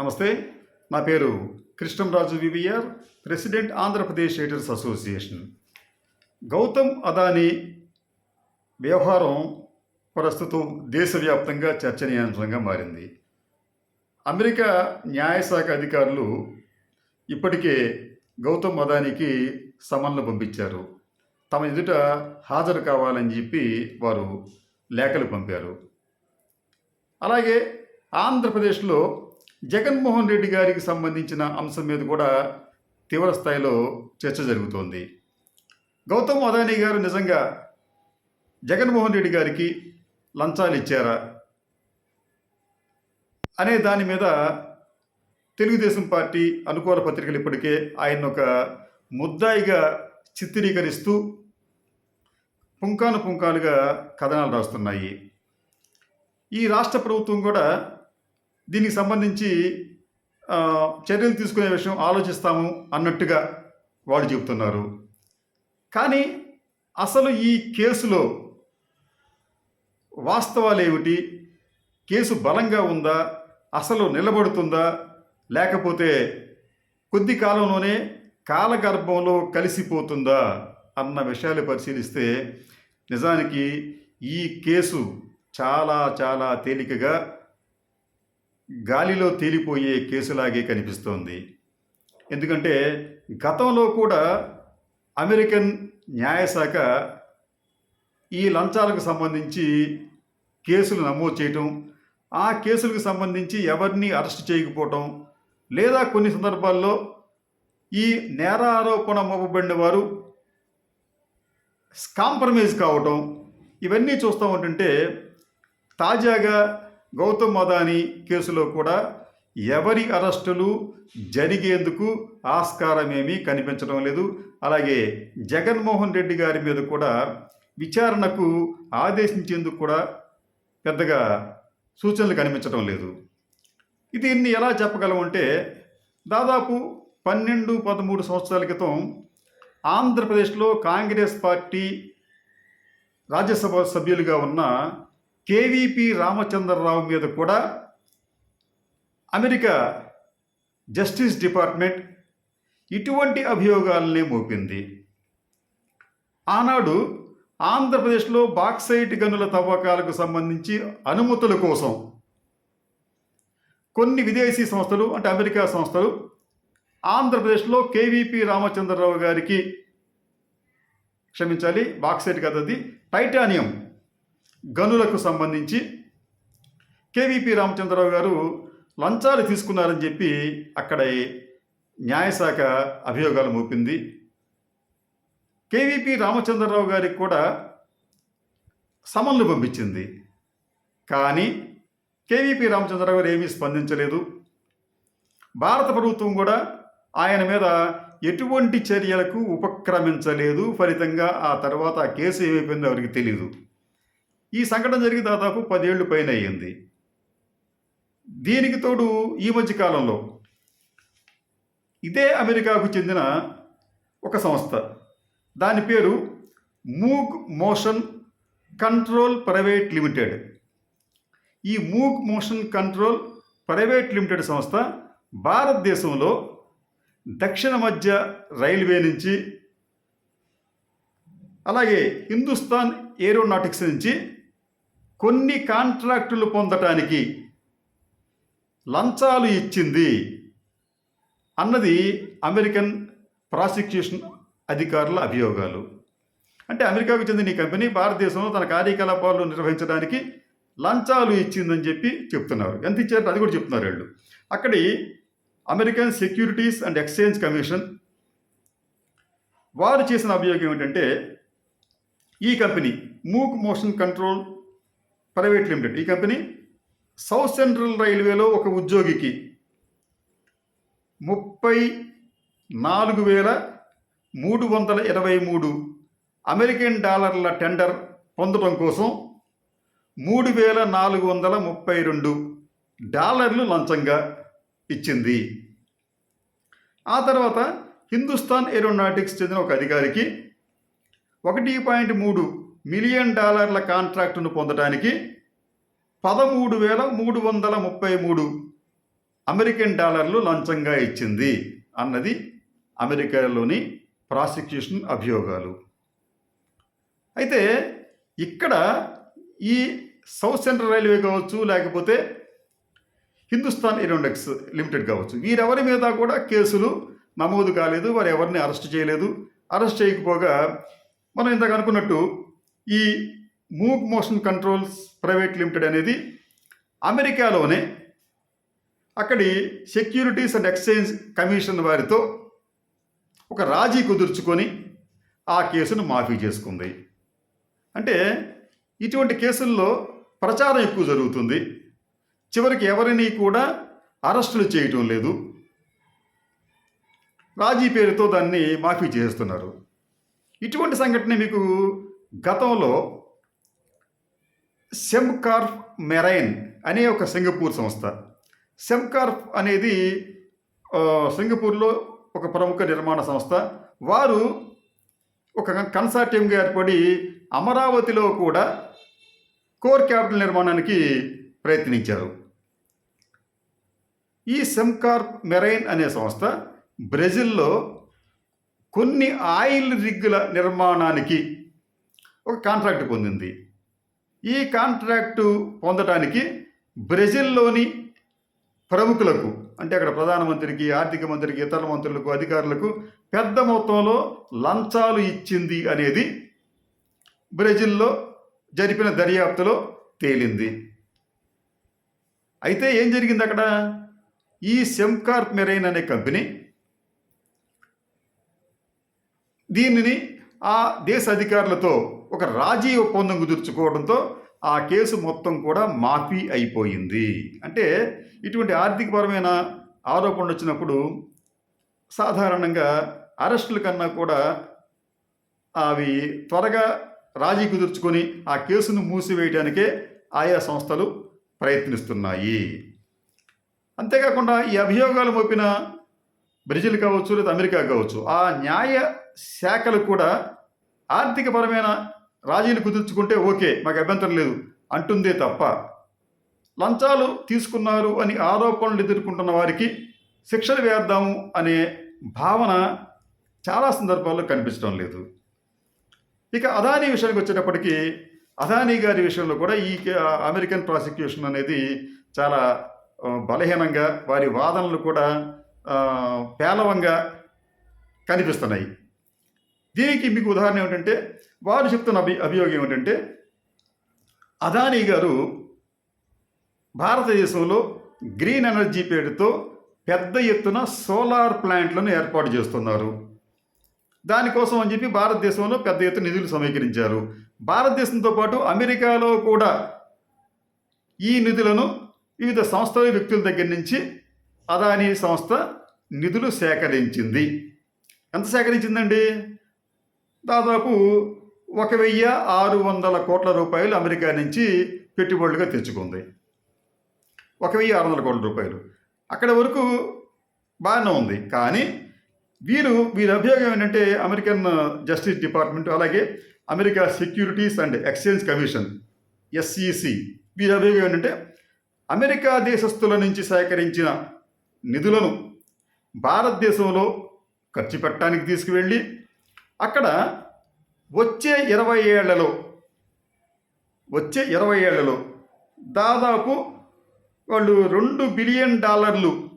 నమస్తే నా పేరు Krishnamraju VVR president Andhra Pradesh editors association. Gautam Adani వ్యవహారం ప్రస్తుతం దేశవ్యాప్తంగా చర్చనీయాంశంగా మారింది. అమెరికా న్యాయశాఖ అధికారులు ఇప్పటికే గౌతమ్ అదానీకి సమన్లు పంపించారు. తమ ఎదుట హాజరు కావాలని చెప్పి వారు లేఖలు పంపారు. అలాగే ఆంధ్రప్రదేశ్లో జగన్మోహన్ రెడ్డి గారికి సంబంధించిన అంశం మీద కూడా తీవ్ర స్థాయిలో చర్చ జరుగుతోంది. గౌతమ్ అదానీ గారు నిజంగా జగన్మోహన్ రెడ్డి గారికి లంచాలు ఇచ్చారా? అనే దాని మీద తెలుగుదేశం పార్టీ అనుకూల పత్రికలు ఇప్పటికే ఆయన ఒక ముద్దాయిగా చిత్రీకరిస్తూ పుంకాను పుంకాలుగా కథనాలు రాస్తున్నాయి. ఈ రాష్ట్ర ప్రభుత్వం కూడా దీనికి సంబంధించి చర్యలు తీసుకునే విషయం ఆలోచిస్తాము అన్నట్టుగా వాళ్ళు చెబుతున్నారు. కానీ అసలు ఈ కేసులో వాస్తవాలు ఏమిటి? కేసు బలంగా ఉందా? అసలు నిలబడుతుందా? లేకపోతే కొద్ది కాలంలోనే కాలగర్భంలో కలిసిపోతుందా? అన్న విషయాలు పరిశీలిస్తే నిజానికి ఈ కేసు చాలా చాలా తేలికగా గాలిలో తేలిపోయే కేసులాగే కనిపిస్తోంది. ఎందుకంటే గతంలో కూడా అమెరికన్ న్యాయశాఖ ఈ లంచాలకు సంబంధించి కేసులు నమోదు చేయటం ఆ కేసులకు సంబంధించి ఎవరిని అరెస్ట్ చేయకపోవటం లేదా కొన్ని సందర్భాల్లో ఈ నేర ఆరోపణ మోపబడిన వారు కాంప్రమైజ్ కావటం ఇవన్నీ చూస్తూ ఉంటుంటే తాజాగా గౌతమ్ అదానీ కేసులో కూడా ఎవరి అరెస్టులు జరిగేందుకు ఆస్కారమేమీ కనిపించడం లేదు. అలాగే జగన్మోహన్ రెడ్డి గారి మీద కూడా విచారణకు ఆదేశించేందుకు కూడా పెద్దగా సూచనలు కనిపించడం లేదు. దీన్ని ఎలా చెప్పగలం అంటే దాదాపు పన్నెండు పదమూడు సంవత్సరాల క్రితం ఆంధ్రప్రదేశ్లో కాంగ్రెస్ పార్టీ రాజ్యసభ సభ్యులుగా ఉన్న కేవీపీ రామచంద్రరావు మీద కూడా అమెరికా జస్టిస్ డిపార్ట్మెంట్ ఇటువంటి అభియోగాలనే మోపింది. ఆనాడు ఆంధ్రప్రదేశ్లో బాక్సైట్ గనుల తవ్వకాలకు సంబంధించి అనుమతుల కోసం కొన్ని విదేశీ సంస్థలు అంటే అమెరికా సంస్థలు ఆంధ్రప్రదేశ్లో కేవీపీ రామచంద్రరావు గారికి క్షమించాలి బాక్సైట్ కదది టైటానియం గనులకు సంబంధించి కేవీపీ రామచంద్రరావు గారు లంచాలు తీసుకున్నారని చెప్పి అక్కడ న్యాయశాఖ అభియోగాలు మోపింది. కేవీపీ రామచంద్రరావు గారికి కూడా సమన్లు పంపించింది. కానీ కేవీపీ రామచంద్రరావు గారు ఏమీ స్పందించలేదు. భారత ప్రభుత్వం కూడా ఆయన మీద ఎటువంటి చర్యలకు ఉపక్రమించలేదు. ఫలితంగా ఆ తర్వాత ఆ కేసు ఏమైపోయిందో ఎవరికి తెలియదు ఈ సంఘటన జరిగి దాదాపు పదేళ్ళు పైన అయ్యింది. దీనికి తోడు ఈ మధ్య కాలంలో ఇదే అమెరికాకు చెందిన ఒక సంస్థ. దాని పేరు Moog motion control private limited. ఈ Moog motion control private limited సంస్థ భారతదేశంలో దక్షిణ మధ్య రైల్వే నుంచి అలాగే హిందుస్థాన్ ఏరోనాటిక్స్ నుంచి కొన్ని కాంట్రాక్టులు పొందటానికి లంచాలు ఇచ్చింది అన్నది అమెరికన్ ప్రాసిక్యూషన్ అధికారుల అభియోగాలు. అంటే అమెరికాకు చెందిన ఈ కంపెనీ భారతదేశంలో తన కార్యకలాపాలు నిర్వహించడానికి లంచాలు ఇచ్చిందని చెప్పి చెప్తున్నారు. ఎంత ఇచ్చారంటే అది కూడా చెప్తున్నారు వీళ్ళు. అక్కడి American securities and exchange commission వారు చేసిన అభియోగం ఏమిటంటే ఈ company Moog motion control private limited. ఈ కంపెనీ సౌత్ సెంట్రల్ రైల్వేలో ఒక ఉద్యోగికి ముప్పై నాలుగు వేల మూడు వందల ఇరవై మూడు అమెరికన్ డాలర్ల టెండర్ పొందడం కోసం మూడు వేల నాలుగు వందల ముప్పై రెండు డాలర్లు లంచంగా ఇచ్చింది. ఆ తర్వాత హిందుస్థాన్ ఏరోనాటిక్స్ చెందిన ఒక అధికారికి ఒకటి పాయింట్ మూడు మిలియన్ డాలర్ల కాంట్రాక్టును పొందడానికి పదమూడు వేల మూడు వందల ముప్పై మూడు అమెరికన్ డాలర్లు లంచంగా ఇచ్చింది అన్నది అమెరికాలోని ప్రాసిక్యూషన్ అభియోగాలు. అయితే ఇక్కడ ఈ సౌత్ సెంట్రల్ రైల్వే కావచ్చు లేకపోతే హిందుస్థాన్ ఏరోనెక్స్ లిమిటెడ్ కావచ్చు వీరెవరి మీద కూడా కేసులు నమోదు కాలేదు వారు ఎవరిని అరెస్ట్ చేయలేదు. అరెస్ట్ చేయకపోగా మనం ఇందాక అనుకున్నట్టు ఈ move motion controls private limited అనేది అమెరికాలోనే అక్కడి సెక్యూరిటీస్ అండ్ ఎక్స్చేంజ్ కమిషన్ వారితో ఒక రాజీ కుదుర్చుకొని ఆ కేసును మాఫీ చేసుకుంది. అంటే ఇటువంటి కేసుల్లో ప్రచారం ఎక్కువ జరుగుతుంది. చివరికి ఎవరిని కూడా అరెస్టులు చేయటం లేదు. రాజీ పేరుతో దాన్ని మాఫీ చేస్తున్నారు. ఇటువంటి సంఘటన మీకు గతంలో సెమ్కార్ఫ్ మెరైన్ అనే ఒక సింగపూర్ సంస్థ. సెమ్కార్ఫ్ అనేది సింగపూర్లో ఒక ప్రముఖ నిర్మాణ సంస్థ. వారు ఒక కన్సార్టియంగా ఏర్పడి అమరావతిలో కూడా కోర్ క్యాపిటల్ నిర్మాణానికి ప్రయత్నించారు. ఈ సెమ్కార్ప్ మెరైన్ అనే సంస్థ బ్రెజిల్లో కొన్ని ఆయిల్ రిగ్గుల నిర్మాణానికి ఒక కాంట్రాక్ట్ పొందింది. ఈ కాంట్రాక్టు పొందడానికి బ్రెజిల్లోని ప్రముఖులకు అంటే అక్కడ ప్రధానమంత్రికి ఆర్థిక మంత్రికి ఇతర మంత్రులకు అధికారులకు పెద్ద మొత్తంలో లంచాలు ఇచ్చింది అనేది బ్రెజిల్లో జరిపిన దర్యాప్తులో తేలింది. అయితే ఏం జరిగింది అక్కడ? ఈ సెమ్కార్ప్ మెరైన్ అనే కంపెనీ దీనిని ఆ దేశ అధికారులతో ఒక రాజీ ఒప్పందం కుదుర్చుకోవడంతో ఆ కేసు మొత్తం కూడా మాఫీ అయిపోయింది. అంటే ఇటువంటి ఆర్థికపరమైన ఆరోపణలు వచ్చినప్పుడు సాధారణంగా అరెస్టుల కన్నా కూడా అవి త్వరగా రాజీ కుదుర్చుకొని ఆ కేసును మూసివేయడానికే ఆయా సంస్థలు ప్రయత్నిస్తున్నాయి. అంతేకాకుండా ఈ అభియోగాలు మోపిన బ్రెజిల్ కావచ్చు లేదా అమెరికా కావచ్చు ఆ న్యాయ శాఖలు కూడా ఆర్థికపరమైన రాజీలు కుదుర్చుకుంటే ఓకే మాకు అభ్యంతరం లేదు అంటుందే తప్ప. లంచాలు తీసుకున్నారు అని ఆరోపణలు ఎదుర్కొంటున్న వారికి శిక్షలు వేద్దాము అనే భావన చాలా సందర్భాల్లో కనిపించడం లేదు. ఇక అదానీ విషయానికి వచ్చేటప్పటికీ అదానీ గారి విషయంలో కూడా ఈ అమెరికన్ ప్రాసిక్యూషన్ అనేది చాలా బలహీనంగా వారి వాదనలు కూడా పేలవంగా కనిపిస్తున్నాయి. దీనికి మీకు ఉదాహరణ ఏమిటంటే వారు చెప్తున్న అభి అభియోగం ఏమిటంటే అదానీ గారు భారతదేశంలో గ్రీన్ ఎనర్జీ పేరుతో పెద్ద ఎత్తున సోలార్ ప్లాంట్లను ఏర్పాటు చేస్తున్నారు. దానికోసం అని చెప్పి భారతదేశంలో పెద్ద ఎత్తున నిధులు సమీకరించారు. భారతదేశంతో పాటు అమెరికాలో కూడా ఈ నిధులను వివిధ సంస్థల వ్యక్తుల దగ్గర నుంచి అదానీ సంస్థ నిధులు సేకరించింది. ఎంత సేకరించిందండి? దాదాపు ఒక వెయ్యి ఆరు వందల కోట్ల రూపాయలు అమెరికా నుంచి పెట్టుబడులుగా తెచ్చుకుంది. ఒక వెయ్యి ఆరు వందల కోట్ల రూపాయలు. అక్కడ వరకు బాగానే ఉంది. కానీ వీరు వీరి అభియోగం ఏంటంటే అమెరికన్ జస్టిస్ డిపార్ట్మెంట్ అలాగే America securities and exchange commission SEC. వీరి అభియోగం ఏంటంటే అమెరికా దేశస్థుల నుంచి సేకరించిన నిధులను భారతదేశంలో ఖర్చు పెట్టడానికి తీసుకువెళ్ళి అక్కడ వచ్చే ఇరవై ఏళ్ళలో వచ్చే ఇరవై ఏళ్ళలో దాదాపు వాళ్ళు రెండు బిలియన్ డాలర్లు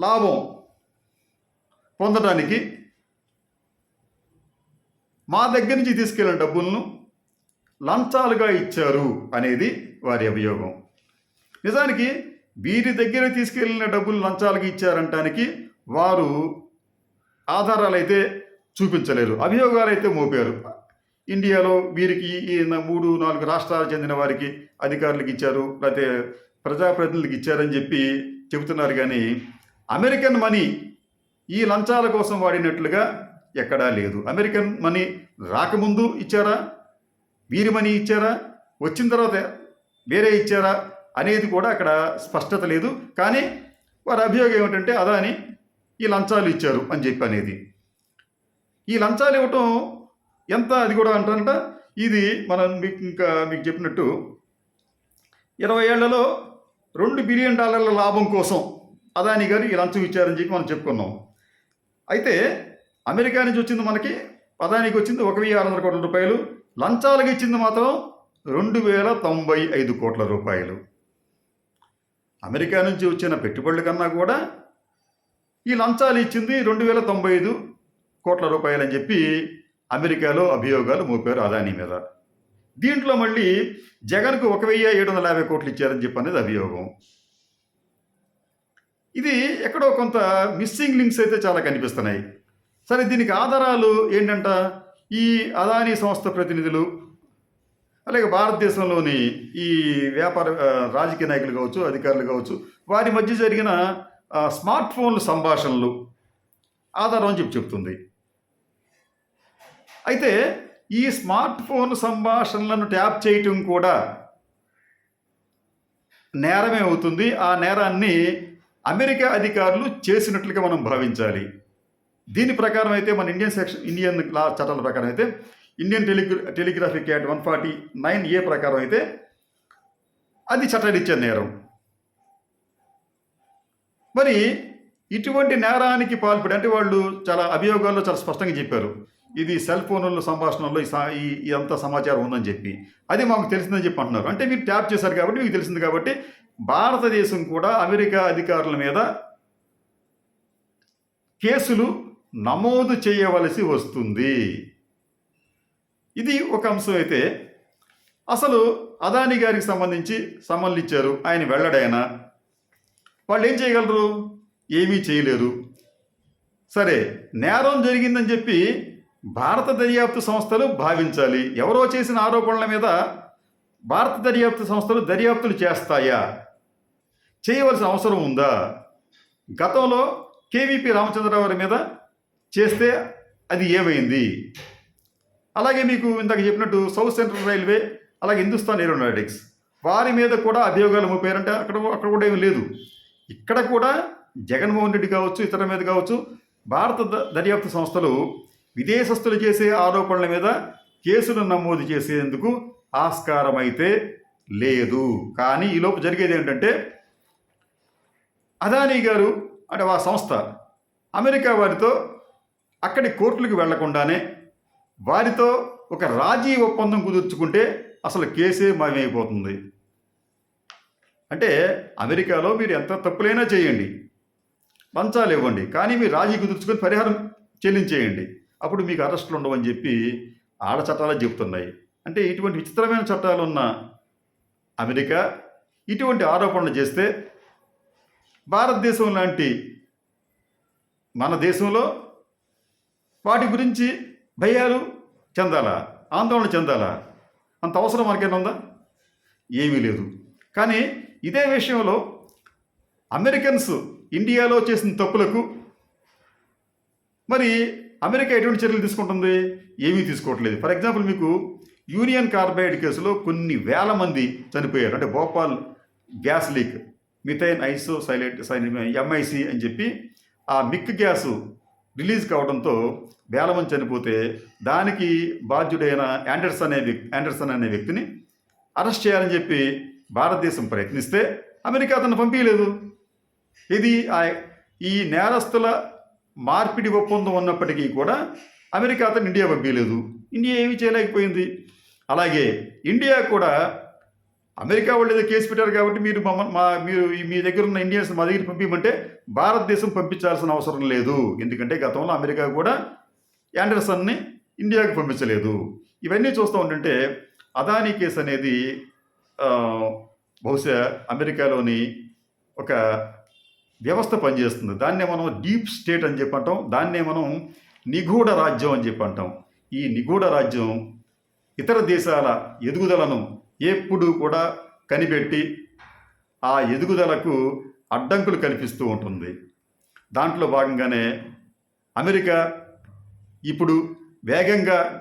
లాభం పొందడానికి మా దగ్గర నుంచి తీసుకెళ్ళిన డబ్బులను లంచాలుగా ఇచ్చారు అనేది వారి అభియోగం. నిజానికి వీరి దగ్గర తీసుకెళ్ళిన డబ్బులు లంచాలుగా ఇచ్చారంటానికి వారు ఆధారాలు చూపించలేదు. చూపించలేరు అభియోగాలు అయితే మోపారు. ఇండియాలో వీరికి ఈ మూడు నాలుగు రాష్ట్రాలకు చెందిన వారికి అధికారులకు ఇచ్చారు లేకపోతే ప్రజాప్రతినిధులకు ఇచ్చారని చెప్పి చెబుతున్నారు కానీ అమెరికన్ మనీ ఈ లంచాల కోసం వాడినట్లుగా ఎక్కడా లేదు. అమెరికన్ మనీ రాకముందు ఇచ్చారా? వీరి మనీ ఇచ్చారా? వచ్చిన తర్వాత వేరే ఇచ్చారా? అనేది కూడా అక్కడ స్పష్టత లేదు. కానీ వారి అభియోగం ఏమిటంటే అదాని ఈ లంచాలు ఇచ్చారు అని చెప్పి అనేది. ఈ లంచాలు ఇవ్వటం ఎంత అది కూడా అంటారంట. ఇది మనం మీకు ఇంకా మీకు చెప్పినట్టు ఇరవై ఏళ్ళలో రెండు బిలియన్ డాలర్ల లాభం కోసం అదాని గారు ఈ లంచం ఇచ్చారని చెప్పి మనం చెప్పుకున్నాం. అయితే అమెరికా నుంచి వచ్చింది మనకి అదానికి వచ్చింది ఒక వెయ్యి ఆరు వందల కోట్ల రూపాయలు. లంచాలకు ఇచ్చింది మాత్రం రెండు వేల తొంభై ఐదు కోట్ల రూపాయలు. అమెరికా నుంచి వచ్చిన పెట్టుబడుల కన్నా కూడా ఈ లంచాలు ఇచ్చింది రెండు వేల తొంభై ఐదు కోట్ల రూపాయలు అని చెప్పి అమెరికాలో అభియోగాలు మోపారు అదానీ మీద. దీంట్లో మళ్ళీ జగన్కు ఒక వెయ్యి ఏడు వందల యాభై కోట్లు ఇచ్చారని చెప్పి అనేది అభియోగం. ఇది ఎక్కడో కొంత మిస్సింగ్ లింక్స్ అయితే చాలా కనిపిస్తున్నాయి. సరే దీనికి ఆధారాలు ఏంటంట? ఈ అదానీ సంస్థ ప్రతినిధులు అలాగే భారతదేశంలోని ఈ వ్యాపార రాజకీయ నాయకులు కావచ్చు అధికారులు కావచ్చు వారి మధ్య జరిగిన స్మార్ట్ ఫోన్ల సంభాషణలు ఆధారం అని చెప్పి చెప్తుంది. అయితే ఈ స్మార్ట్ ఫోన్ సంభాషణలను ట్యాప్ చేయటం కూడా నేరమే అవుతుంది. ఆ నేరాన్ని అమెరికా అధికారులు చేసినట్లుగా మనం భావించాలి. దీని ప్రకారం అయితే మన ఇండియన్ సెక్షన్ ఇండియన్ లా చట్టాల ప్రకారం అయితే Indian టెలిగ్రా telegraphic act one forty nine A ప్రకారం అయితే అది చట్టరిచ్చే నేరం. మరి ఇటువంటి నేరానికి పాల్పడి అంటే వాళ్ళు చాలా అభియోగాల్లో చాలా స్పష్టంగా చెప్పారు. ఇది సెల్ ఫోన్ల సంభాషణలో ఈ ఇదంతా సమాచారం ఉందని చెప్పి. అది మాకు తెలిసిందని చెప్పి అంటున్నారు. అంటే మీరు ట్యాప్ చేశారు కాబట్టి మీకు తెలిసింది కాబట్టి భారతదేశం కూడా అమెరికా అధికారుల మీద కేసులు నమోదు చేయవలసి వస్తుంది. ఇది ఒక అంశం అయితే. అసలు అదాని గారికి సంబంధించి సమన్లు ఇచ్చారు ఆయన వెళ్ళడాయన వాళ్ళు ఏం చేయగలరు? ఏమీ చేయలేరు. సరే నేరం జరిగిందని చెప్పి భారత దర్యాప్తు సంస్థలు భావించాలి. ఎవరో చేసిన ఆరోపణల మీద భారత దర్యాప్తు సంస్థలు దర్యాప్తులు చేస్తాయా? చేయవలసిన అవసరం ఉందా? గతంలో కేవీపీ రామచంద్రరావు గారి మీద చేస్తే అది ఏమైంది? అలాగే మీకు ఇందాక చెప్పినట్టు సౌత్ సెంట్రల్ రైల్వే అలాగే హిందుస్థాన్ ఏరోనాటిక్స్ వారి మీద కూడా అభియోగాలు మోపారంటే అక్కడ అక్కడ కూడా ఏమీ లేదు. ఇక్కడ కూడా జగన్మోహన్ రెడ్డి కావచ్చు ఇతర మీద కావచ్చు భారత ద- దర్యాప్తు సంస్థలు విదేశస్తులు చేసే ఆరోపణల మీద కేసులు నమోదు చేసేందుకు ఆస్కారం అయితే లేదు. కానీ ఈలోపు జరిగేది ఏంటంటే అదానీ గారు అంటే ఆ సంస్థ అమెరికా వారితో అక్కడి కోర్టులకు వెళ్ళకుండానే వారితో ఒక రాజీ ఒప్పందం కుదుర్చుకుంటే అసలు కేసే మాయమైపోతుంది అంటే అమెరికాలో మీరు ఎంత తప్పులైనా చేయండి పంచాలు ఇవ్వండి కానీ మీరు రాజీ కుదుర్చుకొని పరిహారం చెల్లించేయండి. అప్పుడు మీకు అరెస్టులు ఉండవని చెప్పి ఆడ చట్టాలు చెబుతున్నాయి. అంటే ఇటువంటి విచిత్రమైన చట్టాలు ఉన్న అమెరికా ఇటువంటి ఆరోపణలు చేస్తే భారతదేశం లాంటి మన దేశంలో వాటి గురించి భయాలు చెందాలా? ఆందోళన చెందాలా? అంత అవసరం మనకేనా ఉందా? ఏమీ లేదు. కానీ ఇదే విషయంలో అమెరికన్స్ ఇండియాలో చేసిన తప్పులకు మరి అమెరికా ఎటువంటి చర్యలు తీసుకుంటుంది? ఏమీ తీసుకోవట్లేదు. ఫర్ ఎగ్జాంపుల్ మీకు యూనియన్ కార్బైడ్ కేసులో కొన్ని వేల మంది చనిపోయారు. అంటే Bhopal gas leak methyl isocyanate MIC అని చెప్పి ఆ మిక్ గ్యాస్ రిలీజ్ కావడంతో వేల మంది చనిపోతే దానికి బాధ్యుడైన యాండర్సన్ అనే వ్యక్తి యాండర్సన్ అనే వ్యక్తిని అరెస్ట్ చేయాలని చెప్పి భారతదేశం ప్రయత్నిస్తే అమెరికా అతను పంపించలేదు ఇది ఆ- ఈ నేరస్తుల మార్పిడి ఒప్పందం ఉన్నప్పటికీ కూడా అమెరికా అతను ఇండియా పంపించలేదు. ఇండియా ఏమీ చేయలేకపోయింది. అలాగే ఇండియా కూడా అమెరికా వాళ్ళు ఏదో కేసు పెట్టారు కాబట్టి మీరు మమ్మ మా మీరు మీ దగ్గర ఉన్న ఇండియన్స్ మా దగ్గర పంపించమంటే భారతదేశం పంపించాల్సిన అవసరం లేదు. ఎందుకంటే గతంలో అమెరికా కూడా యాండర్సన్ని ఇండియాకు పంపించలేదు. ఇవన్నీ చూస్తూ ఉంటుంటే అదానీ కేసు అనేది బహుశా అమెరికాలోని ఒక వ్యవస్థ పనిచేస్తుంది. దాన్నే మనం డీప్ స్టేట్ అని చెప్పి అంటాం దాన్నే మనం నిగూఢ రాజ్యం అని చెప్పి అంటాం ఈ నిగూఢ రాజ్యం ఇతర దేశాల ఎదుగుదలను ఎప్పుడూ కూడా కనిపెట్టి ఆ ఎదుగుదలకు అడ్డంకులు కల్పిస్తూ ఉంటుంది. దాంట్లో భాగంగానే అమెరికా ఇప్పుడు వేగంగా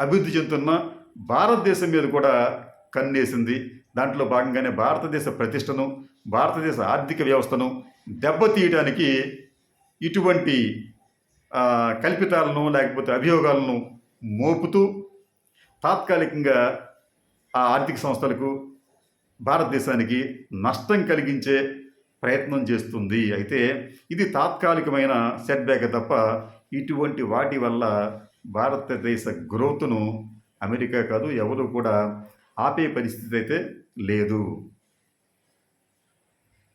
అభివృద్ధి చెందుతున్న భారతదేశం మీద కూడా కన్నేసింది. దాంట్లో భాగంగానే భారతదేశ ప్రతిష్టను భారతదేశ ఆర్థిక వ్యవస్థను దెబ్బతీయడానికి ఇటువంటి కల్పితాలను లేకపోతే అభియోగాలను మోపుతూ తాత్కాలికంగా ఆ ఆర్థిక సంస్థలకు భారతదేశానికి నష్టం కలిగించే ప్రయత్నం చేస్తుంది. అయితే ఇది తాత్కాలికమైన సెట్బ్యాక్ తప్ప ఇటువంటి వాటి వల్ల భారతదేశ గ్రోత్ను అమెరికా కాదు ఎవరు కూడా ఆపే పరిస్థితి అయితే లేదు.